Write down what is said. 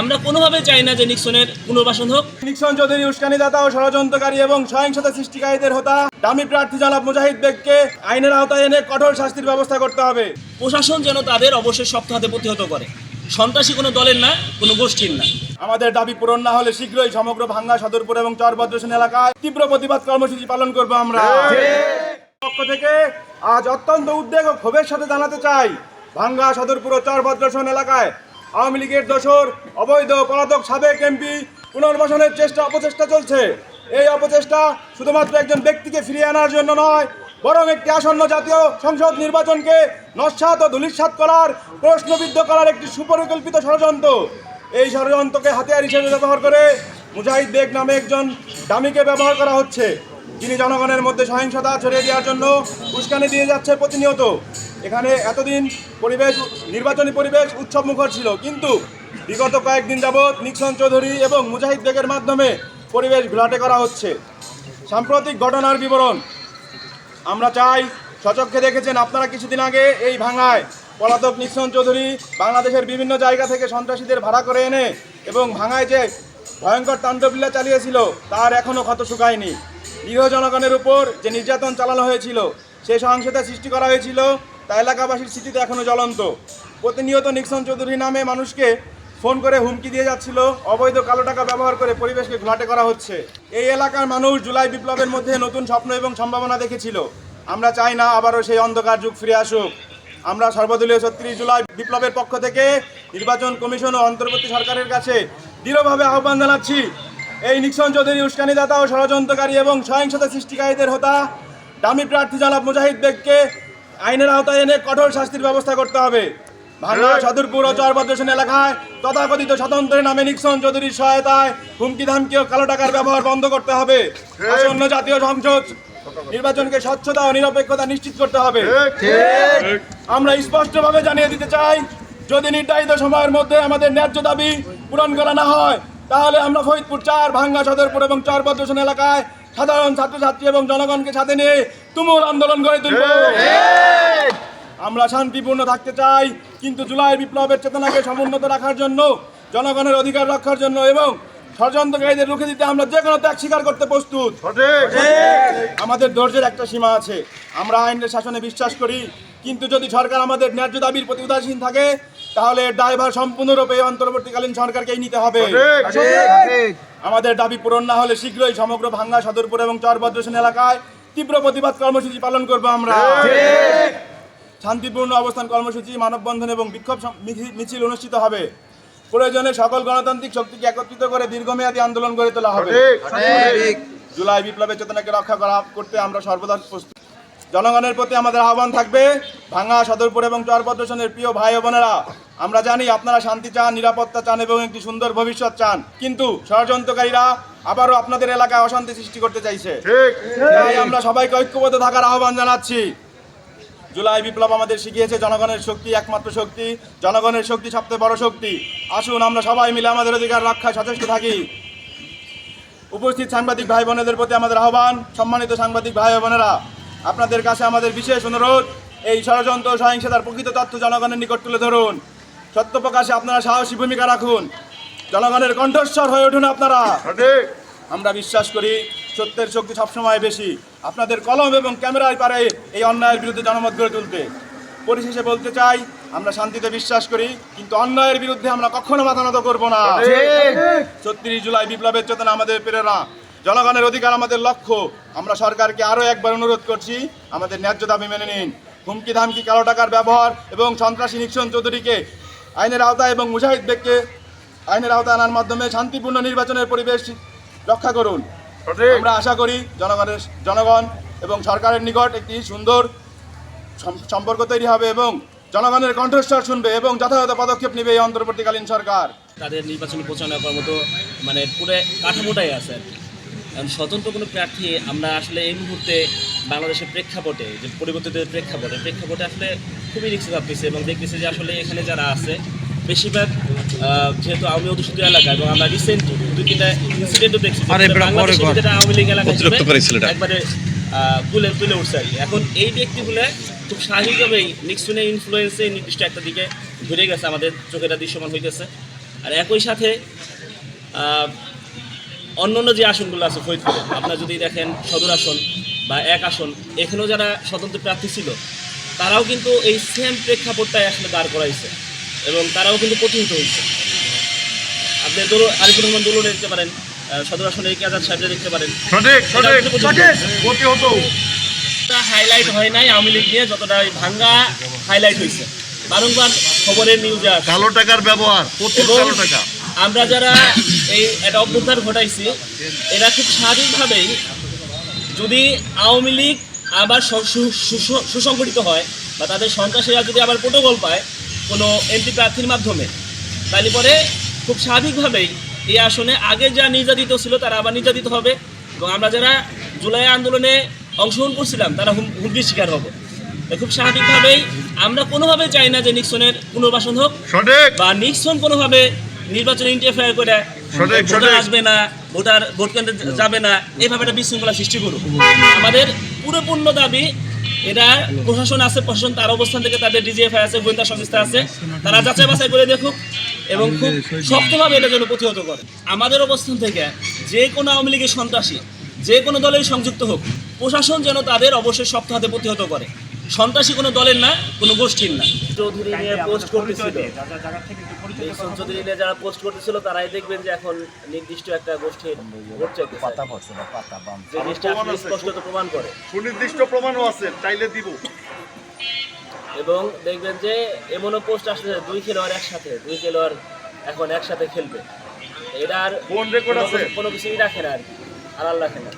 আমরা কোনোভাবে চাই না যে নিক্সনের পুনর্বাসন হোক। নিক্সন চৌধুরী উস্কানিদাতা ও ষড়যন্ত্রকারী এবং সহিংসতা সৃষ্টিকারীদের হতা। দামি প্রার্থী জনাব মুজাহিদ বেগকে আইনের আওতায় এনে কঠোর শাস্তির ব্যবস্থা করতে হবে। প্রশাসন যেন তাদের অবশ্যই শক্ত হাতে প্রতিহত করে। সন্ত্রাসী কোনো দলের না কোনো গোষ্ঠীর না। আমাদের দাবি পূরণ না হলে শীঘ্রই সমগ্র ভাঙ্গা সদরপুর এবং চরভদ্রসেন এলাকায় তীব্র প্রতিবাদ কর্মসূচি পালন করব আমরা। পক্ষ থেকে আজ অত্যন্ত উদ্বেগ ও ক্ষোভের সাথে জানাতে চাই ভাঙ্গা সদরপুর ও চরভদ্রসন এলাকায় আওয়ামী লীগের দোসর, অবৈধ পলাতক সাবেক এমপি পুনর্বাসনের চেষ্টা, অপচেষ্টা চলছে। এই অপচেষ্টা শুধুমাত্র একজন ব্যক্তিকে ফিরিয়ে আনার জন্য নয়, বরং একটি আসন্ন জাতীয় সংসদ নির্বাচনকে নস্বাত ও ধূলিসাৎ করার, প্রশ্নবিদ্ধ করার একটি সুপরিকল্পিত ষড়যন্ত্র। এই ষড়যন্ত্রকে হাতিয়ার হিসেবে ব্যবহার করে মুজাহিদ বেগ নামে একজন দামিকে ব্যবহার করা হচ্ছে। যিনি জনগণের মধ্যে সহিংসতা ছড়িয়ে দেওয়ার জন্য উস্কানি দিয়ে যাচ্ছে প্রতিনিয়ত। এখানে এতদিন পরিবেশ, নির্বাচনী পরিবেশ উৎসব মুখর ছিল, কিন্তু বিগত কয়েকদিন যাবৎ নিক্সন চৌধুরী এবং মুজাহিদ বেগের মাধ্যমে পরিবেশ ঘোলাটে করা হচ্ছে। সাম্প্রতিক ঘটনার বিবরণ, আমরা চাই সচক্ষে দেখেছেন আপনারা কিছুদিন আগে এই ভাঙায় পলাতক নিঃসন চৌধুরী বাংলাদেশের বিভিন্ন জায়গা থেকে সন্ত্রাসীদের ভাড়া করে এনে এবং ভাঙায় যে ভয়ঙ্কর তাণ্ডবলীলা চালিয়েছিল, তার এখনও ক্ষত শুকায়নি। নিরীহ জনগণের উপর যে নির্যাতন চালানো হয়েছিল সেই সহিংসতা সৃষ্টি করা হয়েছিল। তা এলাকাবাসীর স্মৃতিতে এখনও জ্বলন্ত। প্রতিনিয়ত নিক্সন চৌধুরী নামে মানুষকে ফোন করে হুমকি দিয়ে যাচ্ছিল। অবৈধ কালো টাকা ব্যবহার করে পরিবেশকে ঘোলাটে করা হচ্ছে। এই এলাকার মানুষ জুলাই বিপ্লবের মধ্যে নতুন স্বপ্ন এবং সম্ভাবনা দেখেছিল। আমরা চাই না আবারও সেই অন্ধকার যুগ ফিরে আসুক। আমরা সর্বদলীয় ছত্রিশ জুলাই বিপ্লবের পক্ষ থেকে নির্বাচন কমিশন ও অন্তর্বর্তী সরকারের কাছে দৃঢ়ভাবে আহ্বান জানাচ্ছি। এই নিক্সন চৌধুরী উস্কানিদাতা ও ষড়যন্ত্রকারী এবং সহিংসতা সৃষ্টিকারীদের হতা। দামি প্রার্থী জনাব মুজাহিদ বেগকে আইনের আওতায় এনে কঠোর শাস্তির ব্যবস্থা করতে হবে। ভাঙ্গা সদরপুর ও চরভদ্রসেন এলাকায় তথাকথিত স্বতন্ত্রের নামে নিক্সন চৌধুরীর সহায়তায় হুমকি ধামকি ও কালো টাকার ব্যবহার বন্ধ করতে হবে। আসন্ন জাতীয় সংসদ নির্বাচনকে স্বচ্ছতা ও নিরপেক্ষতা নিশ্চিত করতে হবে। আমরা স্পষ্টভাবে জানিয়ে দিতে চাই যদি নির্ধারিত সময়ের মধ্যে আমাদের ন্যায্য দাবি পূরণ করা না হয় তাহলে আমরা ফরিদপুর চার ভাঙ্গা সদরপুর এবং চরভদ্রসেন এলাকায় সাধারণ ছাত্রছাত্রী এবং জনগণকে সাথে নিয়ে তুমুল আন্দোলন গড়ে তুলব। আমরা শান্তিপূর্ণ থাকতে চাই কিন্তু জুলাই বিপ্লবের চেতনাকে সমুন্নত রাখার জন্য জনগণের অধিকার রক্ষার জন্য এবং ষড়যন্ত্রকারীদের রুখে দিতে আমরা যে কোনো ত্যাগ স্বীকার করতে প্রস্তুত। আমাদের ধৈর্যের একটা সীমা আছে। আমরা আইনের শাসনে বিশ্বাস করি কিন্তু যদি সরকার আমাদের ন্যায্য দাবির প্রতি উদাসীন থাকে তাহলে ড্রাইভার সম্পূর্ণরূপে অন্তর্বর্তীকালীন সরকারকেই নিতে হবে। আমাদের দাবি পূরণ না হলে শীঘ্রই সমগ্র ভাঙ্গা সদরপুর এবং চরভদ্রসেন এলাকায় তীব্র প্রতিবাদ কর্মসূচি পালন করব আমরা। শান্তিপূর্ণ অবস্থান কর্মসূচি মানববন্ধন এবং বিক্ষোভ মিছিল- মিছিল অনুষ্ঠিত হবে। প্রয়োজনে সকল গণতান্ত্রিক শক্তিকে একত্রিত করে দীর্ঘমেয়াদী আন্দোলন গড়ে তোলা হবে। জুলাই বিপ্লবের চেতনাকে রক্ষা করা করতে আমরা সর্বদা প্রস্তুত। জনগণের প্রতি আমাদের আহ্বান থাকবে। ভাঙ্গা সদরপুর এবং চরপদ্রসনের প্রিয় ভাই বোনেরা আমরা জানি আপনারা শান্তি চান নিরাপত্তা চান এবং একটি সুন্দর ভবিষ্যৎ চান। কিন্তু ষড়যন্ত্রকারীরা আবারও আপনাদের এলাকায় অশান্তি সৃষ্টি করতে চাইছে। তাই আমরা সবাইকে ঐক্যবদ্ধ থাকার আহ্বান জানাচ্ছি। জুলাই বিপ্লব আমাদের শিখিয়েছে জনগণের শক্তি একমাত্র শক্তি জনগণের শক্তি সবচেয়ে বড় শক্তি। আসুন আমরা সবাই মিলে আমাদের অধিকার রক্ষায় সচেষ্ট থাকি। উপস্থিত সাংবাদিক ভাই বোনেদের প্রতি আমাদের আহ্বান সম্মানিত সাংবাদিক ভাই বোনেরা আপনাদের কাছে আমাদের বিশেষ অনুরোধ এই ষড়যন্ত্র সহিংসতার প্রকৃত তথ্য জনগণের নিকট তুলে ধরুন। সত্য প্রকাশে আপনারা সাহসী ভূমিকা রাখুন। জনগণের কণ্ঠস্বর হয়ে উঠুন আপনারা। আমরা বিশ্বাস করি সত্যের শক্তি সবসময় বেশি। আপনাদের কলম এবং ক্যামেরায় পারে এই অন্যায়ের বিরুদ্ধে জনমত গড়ে তুলতে। পরিশেষে বলতে চাই আমরা শান্তিতে বিশ্বাস করি কিন্তু অন্যায়ের বিরুদ্ধে আমরা কখনো মাথা নত করব না। ছত্রিশ জুলাই বিপ্লবের চেতনা আমাদের প্রেরণা। জনগণের অধিকার আমাদের লক্ষ্য। আমরা সরকারকে আরও একবার অনুরোধ করছি আমাদের ন্যায্য দাবি মেনে নিন। হুমকি ধামকি কালো টাকার ব্যবহার এবং সন্ত্রাসী নিক্সন চৌধুরীকে আইনের আওতায় এবং মুজাহিদ বেগকে আইনের আওতায় আনার মাধ্যমে শান্তিপূর্ণ নির্বাচনের পরিবেশ রক্ষা করুন। আমরা আশা করি জনগণের জনগণ এবং সরকারের নিকট একটি সুন্দর সম্পর্ক তৈরি হবে এবং জনগণের কণ্ঠস্বর শুনবে এবং যথাযথ পদক্ষেপ নেবে এই অন্তর্বর্তীকালীন সরকার। তাদের নির্বাচনী প্রচারণা করার মতো মানে পুরো কাঠামোটাই আছে আর কি। কারণ স্বতন্ত্র কোনো প্রার্থী আমরা আসলে এই মুহূর্তে বাংলাদেশের প্রেক্ষাপটে যে পরিবর্তিত প্রেক্ষাপটে প্রেক্ষাপটে আসলে খুবই রিক্সে ভাবতেছি এবং দেখতেছি যে আসলে এখানে যারা আছে বেশিরভাগ যেহেতু আওয়ামী অধ্যুষিত এলাকা এবং আমরা রিসেন্ট দুই তিনটা ইনসিডেন্টও দেখছি। যেটা আওয়ামী লীগ এলাকা। একবারে তুলে তুলে উঠছে আর এখন এই ব্যক্তিগুলো খুব স্বাভাবিকভাবেই নিক্সনের ইনফ্লুয়েন্সে নির্দিষ্ট একটা দিকে ঘুরে গেছে আমাদের চোখেরা দৃশ্যমান হইতেছে আর একই সাথে আহ, অন্যান্য যে আসনগুলো আছে ফরিদপুরে আপনারা যদি দেখেন সদর আসন বা এক আসন এখানেও যারা স্বতন্ত্র প্রার্থী ছিল তারাও কিন্তু এই সেম প্রেক্ষাপটটাই আসলে দাঁড় করাইছে এবং তারাও কিন্তু প্রতিহত হয়েছে। আপনি দোল আরিফুর রহমান দোলনে দেখতে পারেন সদর আসনে একে আজাদ সাহেবরা দেখতে পারেন। হাইলাইট হয় নাই আওয়ামী লীগ নিয়ে যতটা ভাঙ্গা হাইলাইট হয়েছে। বারংবার খবরের নিউজে কালো টাকার ব্যবহার প্রচুর কালো টাকা। আমরা যারা এই একটা অভ্যুত্থান ঘটাইছি এরা খুব স্বাভাবিকভাবেই যদি আওয়ামী লীগ আবার সুসংগঠিত হয় বা তাদের সন্ত্রাসীরা যদি আবার প্রোটোকল পায় কোনো এমপি প্রার্থীর মাধ্যমে তাহলে পরে খুব স্বাভাবিকভাবেই এই আসনে আগে যা নির্যাতিত ছিল তারা আবার নির্যাতিত হবে এবং আমরা যারা জুলাই আন্দোলনে অংশগ্রহণ করছিলাম তারা হুম- হুমকির শিকার হব। খুব স্বাভাবিকভাবেই আমরা কোনোভাবে চাই না যে নিক্সনের পুনর্বাসন হোক বা নিক্সন কোনোভাবে নির্বাচনে ইন্টারফেয়ার করে ভোটার আসবে না ভোটার ভোট কেন্দ্রে যাবে না এইভাবে একটা বিশৃঙ্খলা সৃষ্টি করুক। আমাদের পুরোপূর্ণ দাবি এটা প্রশাসন আছে প্রশাসন তার অবস্থান থেকে তাদের ডিজিএফআই আছে গোয়েন্দা সংস্থা আছে তারা যাচাই বাছাই করে দেখুক এবং খুব শক্তভাবে এটা যেন প্রতিহত করে। আমাদের অবস্থান থেকে যে কোনো আওয়ামী লীগের সন্ত্রাসী যে কোনো দলের সংযুক্ত হোক প্রশাসন যেন তাদের অবশ্যই শক্ত হাতে প্রতিহত করে। সন্ত্রাসী কোনো দলের না কোনো গোষ্ঠীর না। চৌধুরী নিয়ে পোস্ট করতেছিল। নিক্সন চৌধুরী নিয়ে যারা পোস্ট করতেছিল তারাই দেখবেন যে এখন নির্দিষ্ট একটা গোষ্ঠীর ভোট চাইতেছে। যে জিনিসটা আসলে স্পষ্টত প্রমাণ করে। সুনির্দিষ্ট প্রমাণও আছে চাইলে দিব। এবং দেখবেন যে এমনও পোস্ট আসলে দুই খেলোয়াড় একসাথে দুই খেলোয়াড় এখন একসাথে খেলবে। এটার কোন রেকর্ড কোনো আছে। কোনো কিছুই রাখে না আর কি আড়াল রাখে না।